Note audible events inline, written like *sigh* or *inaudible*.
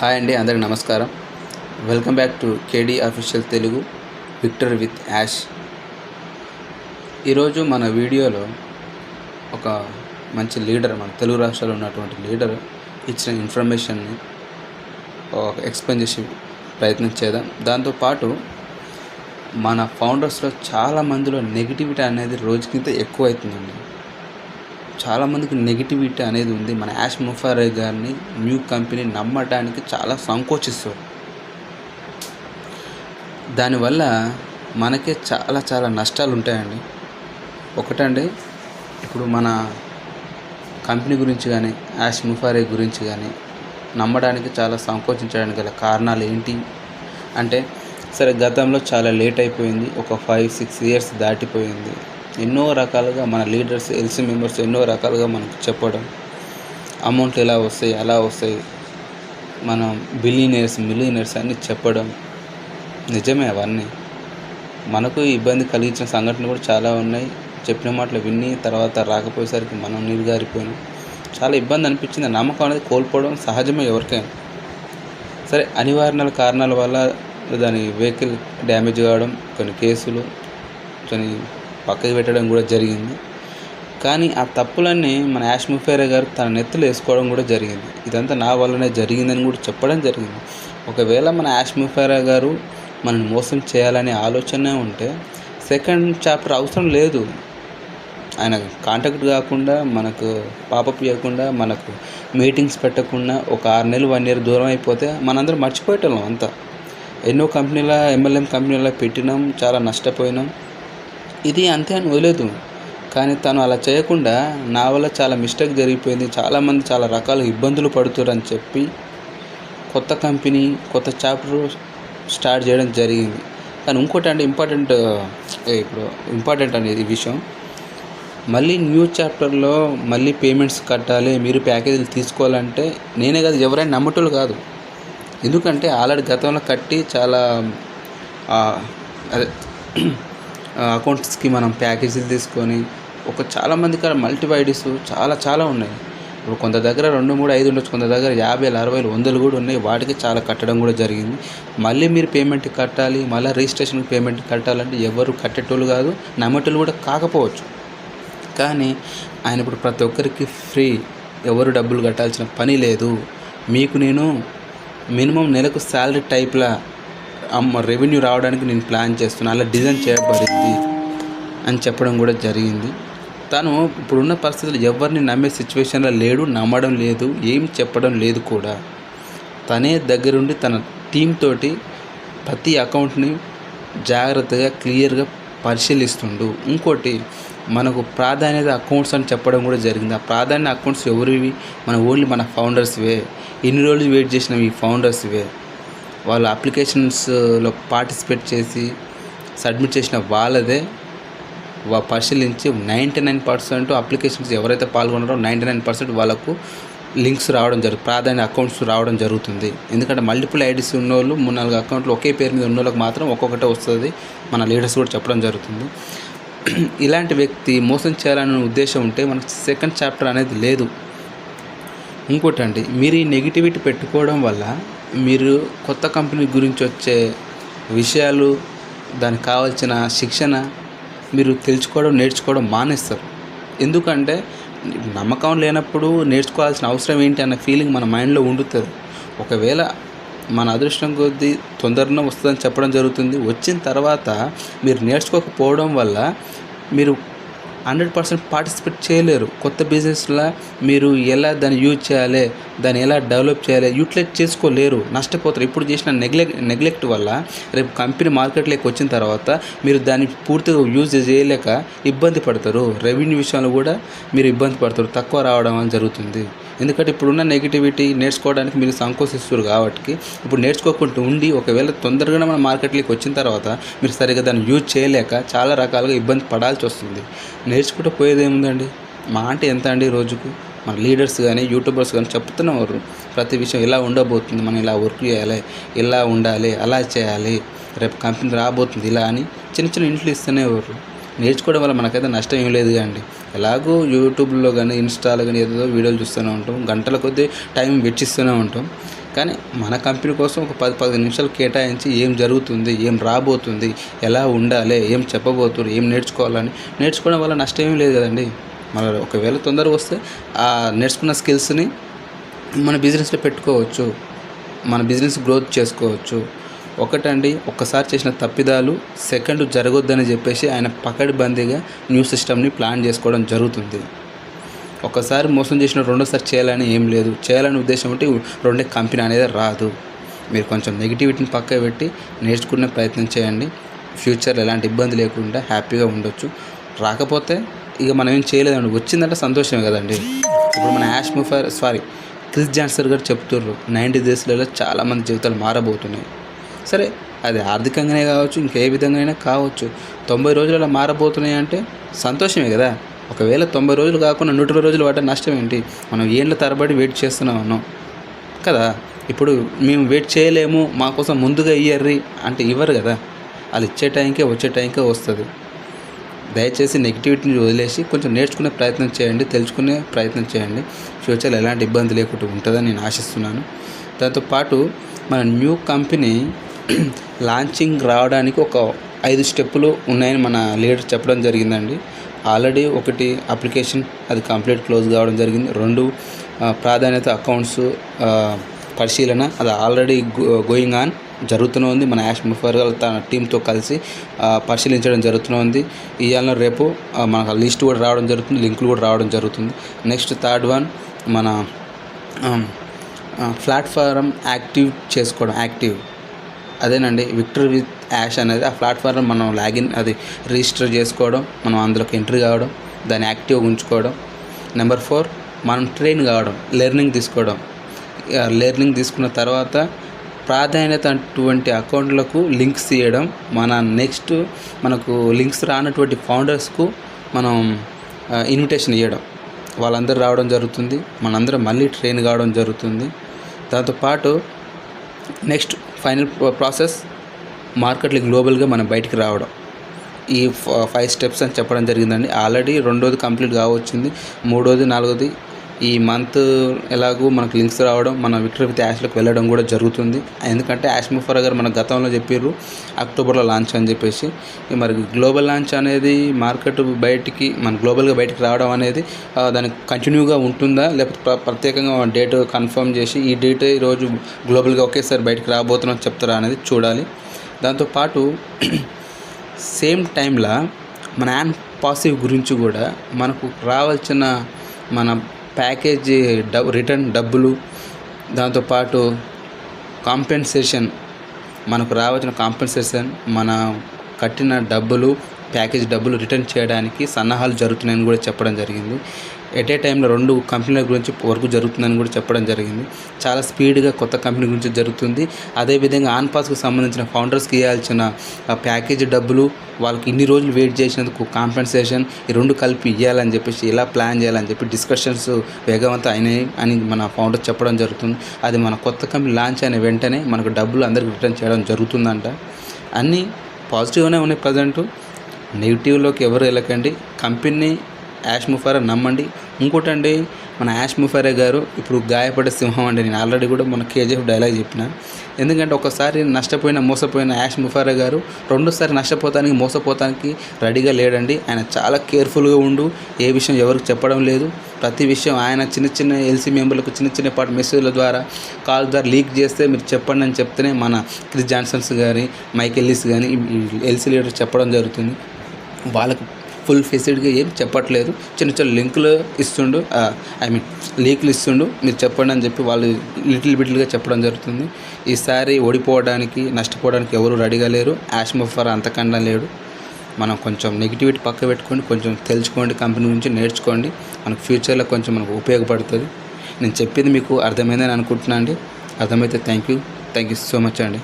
Hi అండి అందరికి నమస్కారం. Welcome back to KD official Telugu Victor with Yash. ఈరోజు మన వీడియోలో ఒక మంచి లీడర్ మన తెలుగు రాష్ట్రాల్లో ఉన్నటువంటి లీడర్ ఇచ్చిన ఇన్ఫర్మేషన్ని ఎక్స్ప్లెయిన్ చేసి ప్రయత్నం చేద్దాం. దాంతోపాటు మన ఫౌండర్స్లో చాలా మందిలో నెగిటివిటీ అనేది రోజుకింత ఎక్కువ అవుతుందండి చాలామందికి నెగిటివిటీ అనేది ఉంది. మన యాష్ ముఫారే గారిని న్యూ కంపెనీ నమ్మటానికి చాలా సంకోచిస్తారు. దానివల్ల మనకే చాలా చాలా నష్టాలు ఉంటాయండి. ఒకటండి ఇప్పుడు మన కంపెనీ గురించి కానీ యాష్ ముఫారే గురించి కానీ నమ్మడానికి చాలా సంకోచించడానికి గల కారణాలు ఏంటి? అంటే సరే గతంలో చాలా లేట్ అయిపోయింది. ఒక ఫైవ్ సిక్స్ ఇయర్స్ దాటిపోయింది. ఎన్నో రకాలుగా మన లీడర్స్ ఎల్సీ మెంబర్స్ ఎన్నో రకాలుగా మనకు చెప్పడం. అమౌంట్లు ఎలా వస్తాయి అలా వస్తాయి. మనం బిలీనియర్స్ మిలియనర్స్ అన్ని చెప్పడం. నిజమే అవన్నీ. మనకు ఇబ్బంది కలిగించిన సంఘటనలు కూడా చాలా ఉన్నాయి. చెప్పిన మాటలు విని తర్వాత రాకపోయేసరికి మనం నీరుగారిపోయినాం. చాలా ఇబ్బంది అనిపించింది. నమ్మకం అనేది కోల్పోవడం సహజమే ఎవరికైనా. సరే అనివార్య కారణాల వల్ల దాని వెహికల్ డ్యామేజ్ కావడం కొన్ని కేసులు కొన్ని పక్కకి పెట్టడం కూడా జరిగింది. కానీ ఆ తప్పులన్నీ మన యాష్మిఫేరే గారు తన నెత్తులు వేసుకోవడం కూడా జరిగింది. ఇదంతా నా వల్లనే జరిగిందని కూడా చెప్పడం జరిగింది. ఒకవేళ మన యాష్మిఫేర గారు మనం మోసం చేయాలనే ఆలోచనే ఉంటే సెకండ్ చాప్టర్ అవసరం లేదు. ఆయన కాంటాక్ట్ కాకుండా మనకు పాపప్ చేయకుండా మనకు మీటింగ్స్ పెట్టకుండా ఒక ఆరు నెలలు వన్ ఇయర్ దూరం అయిపోతే మనందరం మర్చిపోయేటోళ్ళం అంతా. ఎన్నో కంపెనీల ఎంఎల్ఎం కంపెనీలో పెట్టినాం చాలా నష్టపోయినాం. ఇది అంతే అని వదిలేదు. కానీ తను అలా చేయకుండా నా వల్ల చాలా మిస్టేక్ జరిగిపోయింది. చాలామంది చాలా రకాల ఇబ్బందులు పడుతురని చెప్పి కొత్త కంపెనీ కొత్త చాప్టర్ స్టార్ట్ చేయడం జరిగింది. కానీ ఇంకోటి అంటే ఇంపార్టెంట్ ఇప్పుడు ఇంపార్టెంట్ అనేది ఈ విషయం. మళ్ళీ న్యూ చాప్టర్లో మళ్ళీ పేమెంట్స్ కట్టాలి మీరు ప్యాకేజీలు తీసుకోవాలంటే నేనే కాదు ఎవరైనా నమ్మటోళ్ళు కాదు. ఎందుకంటే ఆల్రెడీ గతంలో కట్టి చాలా అదే అకౌంట్స్కి మనం ప్యాకేజీలు తీసుకొని ఒక చాలామంది కాడ మల్టీ ఐడీస్ చాలా చాలా ఉన్నాయి. ఇప్పుడు కొంత దగ్గర రెండు మూడు ఐదు ఉండొచ్చు. కొంత దగ్గర యాభై అరవై వందలు కూడా ఉన్నాయి. వాటికి చాలా కట్టడం కూడా జరిగింది. మళ్ళీ మీరు పేమెంట్ కట్టాలి మళ్ళీ రిజిస్ట్రేషన్కి పేమెంట్ కట్టాలంటే ఎవరు కట్టేటోళ్ళు కాదు నమ్మేటోళ్ళు కూడా కాకపోవచ్చు. కానీ ఆయన ఇప్పుడు ప్రతి ఒక్కరికి ఫ్రీ. ఎవరు డబ్బులు కట్టాల్సిన పని లేదు. మీకు నేను మినిమం నెలకు శాలరీ టైప్లా అమ్మ రెవెన్యూ రావడానికి నేను ప్లాన్ చేస్తున్నాను అలా డిజైన్ చేయబడింది అని చెప్పడం కూడా జరిగింది. తను ఇప్పుడున్న పరిస్థితులు ఎవరిని నమ్మే సిచ్యువేషన్లో లేడు నమ్మడం లేదు ఏం చెప్పడం లేదు కూడా. తనే దగ్గరుండి తన టీం తోటి ప్రతి అకౌంట్ని జాగ్రత్తగా క్లియర్గా పరిశీలిస్తుండు. ఇంకోటి మనకు ప్రాధాన్యత అకౌంట్స్ అని చెప్పడం కూడా జరిగింది. ఆ ప్రాధాన్యత అకౌంట్స్ ఎవరివి? మన ఓన్లీ మన ఫౌండర్స్వే ఎన్ని రోజులు వెయిట్ చేసినవి ఈ ఫౌండర్స్వే వాళ్ళ అప్లికేషన్స్లో uh, పార్టిసిపేట్ చేసి సబ్మిట్ చేసిన వాళ్ళదే పరిశీలించి నైంటీ నైన్ పర్సెంట్ అప్లికేషన్స్ ఎవరైతే పాల్గొన్నారో నైంటీ నైన్ పర్సెంట్ వాళ్ళకు లింక్స్ రావడం జరుగుతుంది ప్రాధాన్య అకౌంట్స్ రావడం జరుగుతుంది. ఎందుకంటే మల్టిపుల్ ఐడీస్ ఉన్న వాళ్ళు మూడు నాలుగు అకౌంట్లు ఒకే పేరు మీద ఉన్న వాళ్ళకి మాత్రం ఒక్కొక్కటే వస్తుంది. మన లీడర్స్ కూడా చెప్పడం జరుగుతుంది. *clears throat* ఇలాంటి వ్యక్తి మోసం చేయాలనే ఉద్దేశం ఉంటే మనకు సెకండ్ చాప్టర్ అనేది లేదు. ఇంకోటండి మీరు ఈ నెగిటివిటీ పెట్టుకోవడం వల్ల మీరు కొత్త కంపెనీ గురించి వచ్చే విషయాలు దానికి కావాల్సిన శిక్షణ మీరు తెలుసుకోవడం నేర్చుకోవడం మానేస్తారు. ఎందుకంటే నమ్మకం లేనప్పుడు నేర్చుకోవాల్సిన అవసరం ఏంటి అన్న ఫీలింగ్ మన మైండ్లో ఉండుతుంది. ఒకవేళ మన అదృష్టం కొద్దీ తొందరగా వస్తుందని చెప్పడం జరుగుతుంది. వచ్చిన తర్వాత మీరు నేర్చుకోకపోవడం వల్ల మీరు హండ్రెడ్ పర్సెంట్ పార్టిసిపేట్ చేయలేరు. కొత్త బిజినెస్లో మీరు ఎలా దాన్ని యూజ్ చేయాలి దాన్ని ఎలా డెవలప్ చేయాలి యూటిలైజ్ చేసుకోలేరు నష్టపోతారు. ఇప్పుడు చేసిన నెగ్లెక్ట్ నెగ్లెక్ట్ వల్ల రేపు కంపెనీ మార్కెట్లోకి వచ్చిన తర్వాత మీరు దాన్ని పూర్తిగా యూజ్ చేయలేక ఇబ్బంది పడతారు. రెవెన్యూ విషయంలో కూడా మీరు ఇబ్బంది పడతారు. తక్కువ రావడం అని జరుగుతుంది. ఎందుకంటే ఇప్పుడున్న నెగిటివిటీ నేర్చుకోవడానికి మీరు సంకోచిస్తారు కాబట్టి ఇప్పుడు నేర్చుకోకుండా ఉండి ఒకవేళ తొందరగా మన మార్కెట్లోకి వచ్చిన తర్వాత మీరు సరిగ్గా దాన్ని యూజ్ చేయలేక చాలా రకాలుగా ఇబ్బంది పడాల్సి వస్తుంది. నేర్చుకుంటూ పోయేది ఏముందండి? మా అంటే ఎంత అండి రోజుకు? మన లీడర్స్ కానీ యూట్యూబర్స్ కానీ చెప్తున్నవారు ప్రతి విషయం ఇలా ఉండబోతుంది మనం ఇలా వర్క్ చేయాలి ఇలా ఉండాలి అలా చేయాలి రేపు కంపెనీ రాబోతుంది ఇలా అని చిన్న చిన్న ఇంట్లో ఇస్తూనేవారు. నేర్చుకోవడం వల్ల మనకైతే నష్టం ఏం లేదు అండి. ఎలాగో యూట్యూబ్లో కానీ ఇన్స్టాలో కానీ ఏదో వీడియోలు చూస్తూనే ఉంటాం. గంటల కొద్దీ టైం వెచ్చిస్తూనే ఉంటాం. కానీ మన కంపెనీ కోసం ఒక పది పదిహేను నిమిషాలు కేటాయించి ఏం జరుగుతుంది ఏం రాబోతుంది ఎలా ఉండాలి ఏం చెప్పబోతుంది ఏం నేర్చుకోవాలని నేర్చుకోవడం వల్ల నష్టం ఏం లేదు కదండి. మన ఒకవేళ తొందరగా వస్తే ఆ నేర్చుకున్న స్కిల్స్ని మన బిజినెస్లో పెట్టుకోవచ్చు. మన బిజినెస్ గ్రోత్ చేసుకోవచ్చు. ఒకటండి ఒక్కసారి చేసిన తప్పిదాలు సెకండ్ జరగొద్దని చెప్పేసి ఆయన పకడ్బందీగా న్యూ సిస్టమ్ని ప్లాన్ చేసుకోవడం జరుగుతుంది. ఒకసారి మోసం చేసిన రెండోసారి చేయాలని ఏం లేదు. చేయాలని ఉద్దేశం ఉంటే రెండే కంపెనీ అనేది రాదు. మీరు కొంచెం నెగిటివిటీని పక్క పెట్టి నేర్చుకునే ప్రయత్నం చేయండి. ఫ్యూచర్లో ఎలాంటి ఇబ్బంది లేకుండా హ్యాపీగా ఉండొచ్చు. రాకపోతే ఇక మనం ఏం చేయలేదండి. వచ్చిందంటే సంతోషమే కదండి. ఇప్పుడు మన యాష్ ముఫర్ సారీ క్రిస్ జాన్సర్ గారు చెప్తుర్రు నైంటీ డేస్లలో చాలామంది జీవితాలు మారబోతున్నాయి. సరే అది ఆర్థికంగానే కావచ్చు ఇంకే విధంగా కావచ్చు. తొంభై రోజులలో మారబోతున్నాయి అంటే సంతోషమే కదా. ఒకవేళ తొంభై రోజులు కాకుండా నూట రోజులు పడ్డ నష్టం ఏంటి? మనం ఏండ్ల తరబడి వెయిట్ చేస్తున్నాం అన్నాం. కదా ఇప్పుడు మేము వెయిట్ చేయలేము మా కోసం ముందుగా ఇయ్యర్రి అంటే ఇవ్వరు కదా. వాళ్ళు ఇచ్చే టైంకే వచ్చే టైంకే వస్తుంది. దయచేసి నెగిటివిటీని వదిలేసి కొంచెం నేర్చుకునే ప్రయత్నం చేయండి తెలుసుకునే ప్రయత్నం చేయండి. ఫ్యూచర్లో ఎలాంటి ఇబ్బంది లేకుండా ఉంటుందని నేను ఆశిస్తున్నాను. దాంతోపాటు మన న్యూ కంపెనీ లాంచింగ్ రావడానికి ఒక ఐదు స్టెప్పులు ఉన్నాయని మన లీడర్ చెప్పడం జరిగిందండి. ఆల్రెడీ ఒకటి అప్లికేషన్ అది కంప్లీట్ క్లోజ్ కావడం జరిగింది. రెండు ప్రాధాన్యత అకౌంట్స్ పరిశీలన అది ఆల్రెడీ గోయింగ్ ఆన్ జరుగుతూనే ఉంది మన యాష్ ముఫర్ తన టీంతో కలిసి పరిశీలించడం జరుగుతూనే ఉంది ఇవాళ రేపు మనకు లిస్ట్ కూడా రావడం జరుగుతుంది లింకులు కూడా రావడం జరుగుతుంది. నెక్స్ట్ థర్డ్ వన్ మన ప్లాట్ఫారం యాక్టివ్ చేసుకోవడం యాక్టివ్ అదేనండి విక్టర్ విత్ యాష్ అనేది ఆ ప్లాట్ఫామ్ మనం లాగిన్ అది రిజిస్టర్ చేసుకోవడం మనం అందులోకి ఎంట్రీ కావడం దాన్ని యాక్టివ్గా ఉంచుకోవడం. నెంబర్ ఫోర్ మనం ట్రైన్ కావడం లెర్నింగ్ తీసుకోవడం. లెర్నింగ్ తీసుకున్న తర్వాత ప్రాధాన్యత అటువంటి అకౌంట్లకు లింక్స్ తీయడం మన నెక్స్ట్ మనకు లింక్స్ రానటువంటి ఫౌండర్స్కు మనం ఇన్విటేషన్ ఇవ్వడం వాళ్ళందరూ రావడం జరుగుతుంది మనందరం మళ్ళీ ట్రైన్ కావడం జరుగుతుంది. దాంతోపాటు నెక్స్ట్ ఫైనల్ ప్రాసెస్ మార్కెట్లో గ్లోబల్గా మనం బయటికి రావడం. ఈ ఫైవ్ స్టెప్స్ అని చెప్పడం జరిగిందండి. ఆల్రెడీ రెండోది కంప్లీట్ కావచ్చింది. మూడోది నాలుగోది ఈ మంత్ ఎలాగో మనకు లింక్స్ రావడం మన విక్టర్ విత్ యాష్లోకి వెళ్ళడం కూడా జరుగుతుంది. ఎందుకంటే యాష్ ముఫరా గారు మన గతంలో చెప్పారు అక్టోబర్లో లాంచ్ అని చెప్పేసి. మరి గ్లోబల్ లాంచ్ అనేది మార్కెట్ బయటికి మన గ్లోబల్గా బయటికి రావడం అనేది దానికి కంటిన్యూగా ఉంటుందా? లేకపోతే ప్ర- ప్రత్యేకంగా డేట్ కన్ఫర్మ్ చేసి ఈ డేట్ ఈరోజు గ్లోబల్గా ఒకేసారి బయటికి రాబోతున్నాం చెప్తారా అనేది చూడాలి. దాంతోపాటు సేమ్ టైంలో మన యాన్ పాసివ్ గురించి కూడా మనకు రావాల్సిన మన ప్యాకేజీ డబ్ రిటర్న్ డబ్బులు దాంతోపాటు కాంపెన్సేషన్ మనకు రావాల్సిన కాంపెన్సేషన్ మన కట్టిన డబ్బులు ప్యాకేజ్ డబ్బులు రిటర్న్ చేయడానికి సన్నాహాలు జరుగుతున్నాయని కూడా చెప్పడం జరిగింది. ఎట్ ఏ టైంలో రెండు కంపెనీల గురించి వర్క్ జరుగుతుందని కూడా చెప్పడం జరిగింది. చాలా స్పీడ్గా కొత్త కంపెనీ గురించి జరుగుతుంది. అదేవిధంగా ఆన్ పాస్కు సంబంధించిన ఫౌండర్స్కి ఇవ్వాల్సిన ప్యాకేజ్ డబ్బులు వాళ్ళకి ఇన్ని రోజులు వెయిట్ చేసినందుకు కాంపెన్సేషన్ ఈ రెండు కలిపి ఇవ్వాలని చెప్పేసి ఎలా ప్లాన్ చేయాలని చెప్పి డిస్కషన్స్ వేగవంతం అయినాయి అని మన ఫౌండర్ చెప్పడం జరుగుతుంది. అది మన కొత్త కంపెనీ లాంచ్ అయిన వెంటనే మనకు డబ్బులు అందరికి రిటర్న్ చేయడం జరుగుతుందంట. అన్నీ పాజిటివ్గానే ఉన్నాయి ప్రజెంట్. నెగిటివ్లోకి ఎవరు వెళ్ళకండి. కంపెనీ యాష్ ముఫారా నమ్మండి. ఇంకోటండి మన యాష్ ముఫారే గారు ఇప్పుడు గాయపడే సింహం అండి. నేను ఆల్రెడీ కూడా మన కేజీఎఫ్ డైలాగ్ చెప్పిన. ఎందుకంటే ఒకసారి నష్టపోయిన మోసపోయిన యాష్ ముఫారే గారు రెండోసారి నష్టపోతానికి మోసపోతానికి రెడీగా లేడండి. ఆయన చాలా కేర్ఫుల్గా ఉండు. ఏ విషయం ఎవరికి చెప్పడం లేదు. ప్రతి విషయం ఆయన చిన్న చిన్న ఎల్సీ మెంబర్లకు చిన్న చిన్న పాటు మెసేజ్ల ద్వారా కాల్ ద్వారా లీక్ చేస్తే మీరు చెప్పండి అని చెప్తేనే మన క్రిస్ జాన్సన్స్ కానీ మైక్ ఎల్లిస్ కానీ ఎల్సీ లీడర్ చెప్పడం జరుగుతుంది. వాళ్ళకు ఫుల్ ఫెసిలిటీగా ఏం చెప్పట్లేదు. చిన్న చిన్న లింకులు ఇస్తుండు. ఐ మీన్ లీకులు ఇస్తుండు. మీరు చెప్పండి అని చెప్పి వాళ్ళు లిటిల్ బిటిల్గా చెప్పడం జరుగుతుంది. ఈసారి ఓడిపోవడానికి నష్టపోవడానికి ఎవరు రెడీగా లేరు. యాష్ ముఫర్ అంతకన్నా లేడు. మనం కొంచెం నెగిటివిటీ పక్క పెట్టుకొని కొంచెం తెలుసుకోండి. కంపెనీ నుంచి నేర్చుకోండి. మనకు ఫ్యూచర్లో కొంచెం మనకు ఉపయోగపడుతుంది. నేను చెప్పింది మీకు అర్థమైందని అనుకుంటున్నాను అండి. అర్థమైతే thank you. Thank you so much అండి.